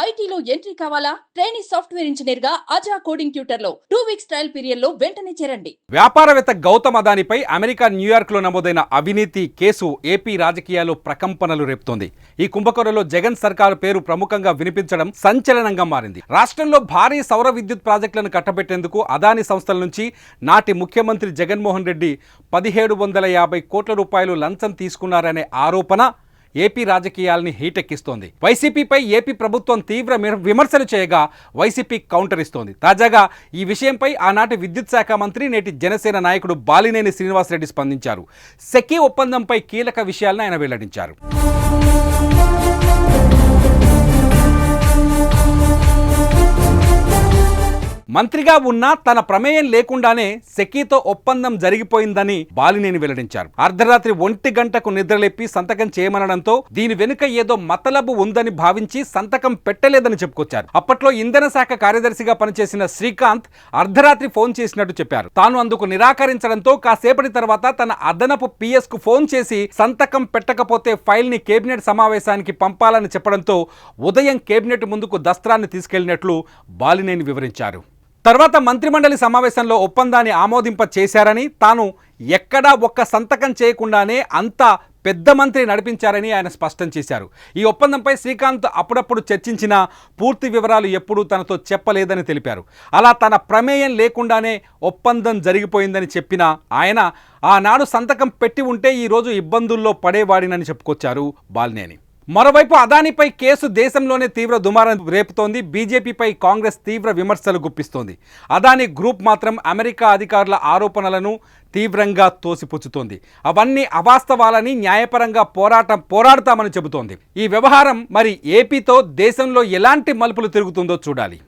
ఐటీలో ఎంట్రీ కావాలా? Training software ఇంజనీర్గా అజా కోడింగ్ ట్యూటర్లో టూ వీక్స్ ట్రయల్ పీరియడ్లో వెంటనే చేరండి. వ్యాపారవేత్త గౌతమ్ అదానిపై అమెరికా న్యూయార్క్లో నమోదైన అవినీతి కేసు ఏపీ రాజకీయాల్లో ప్రకంపనలు రేపుతోంది. ఈ కుంభకోణంలో జగన్ సర్కారు పేరు ప్రముఖంగా వినిపించడం సంచలనంగా మారింది. రాష్ట్రంలో భారీ సౌర విద్యుత్ ప్రాజెక్టులను కట్టబెట్టేందుకు అదాని సంస్థల నుంచి నాటి ముఖ్యమంత్రి జగన్మోహన్ రెడ్డి పదిహేడు వందల యాభై కోట్ల రూపాయలు లంచం తీసుకున్నారనే ఆరోపణ ఏపీ రాజకీయాల్ని హీటెక్కిస్తోంది. వైసీపీపై ఏపీ ప్రభుత్వం తీవ్ర విమర్శలు చేయగా వైసీపీ కౌంటర్ ఇస్తోంది. తాజాగా ఈ విషయంపై ఆనాటి విద్యుత్ శాఖ మంత్రి నేటి జనసేన నాయకుడు బాలినేని శ్రీనివాసరెడ్డి స్పందించారు. సెకీ ఒప్పందంపై కీలక విషయాలను ఆయన వెల్లడించారు. మంత్రిగా ఉన్నా తన ప్రమేయం లేకుండానే సెకీతో ఒప్పందం జరిగిపోయిందని బాలినేని వెల్లడించారు. అర్ధరాత్రి ఒంటి గంటకు నిద్రలేపి సంతకం చేయమనడంతో దీని వెనుక ఏదో మతలబు ఉందని భావించి సంతకం పెట్టలేదని చెప్పుకొచ్చారు. అప్పట్లో ఇంధన శాఖ కార్యదర్శిగా పనిచేసిన శ్రీకాంత్ అర్ధరాత్రి ఫోన్ చేసినట్టు చెప్పారు. తాను అందుకు నిరాకరించడంతో కాసేపటి తర్వాత తన అదనపు పిఎస్కు ఫోన్ చేసి సంతకం పెట్టకపోతే ఫైల్ని కేబినెట్ సమావేశానికి పంపాలని చెప్పడంతో ఉదయం కేబినెట్ ముందుకు దస్త్రాన్ని తీసుకెళ్ళినట్లు బాలినేని వివరించారు. తర్వాత మంత్రిమండలి సమావేశంలో ఒప్పందాన్ని ఆమోదింప చేశారని తాను ఎక్కడా ఒక్క సంతకం చేయకుండానే అంత పెద్ద మంత్రి నడిపించారని ఆయన స్పష్టం చేశారు. ఈ ఒప్పందంపై శ్రీకాంత్ అప్పుడప్పుడు చర్చించిన పూర్తి వివరాలు ఎప్పుడూ తనతో చెప్పలేదని తెలిపారు. అలా తన ప్రమేయం లేకుండానే ఒప్పందం జరిగిపోయిందని చెప్పిన ఆయన ఆనాడు సంతకం పెట్టి ఉంటే ఈరోజు ఇబ్బందుల్లో పడేవాడినని చెప్పుకొచ్చారు బాల్నేని. మరోవైపు అదానిపై కేసు దేశంలోనే తీవ్ర దుమారం రేపుతోంది. బీజేపీపై కాంగ్రెస్ తీవ్ర విమర్శలు గుప్పిస్తోంది. అదాని గ్రూప్ మాత్రం అమెరికా అధికారుల ఆరోపణలను తీవ్రంగా తోసిపుచ్చుతోంది. అవన్నీ అవాస్తవాలని న్యాయపరంగా పోరాటం పోరాడతామని చెబుతోంది. ఈ వ్యవహారం మరి ఏపీతో దేశంలో ఎలాంటి మలుపులు తిరుగుతుందో చూడాలి.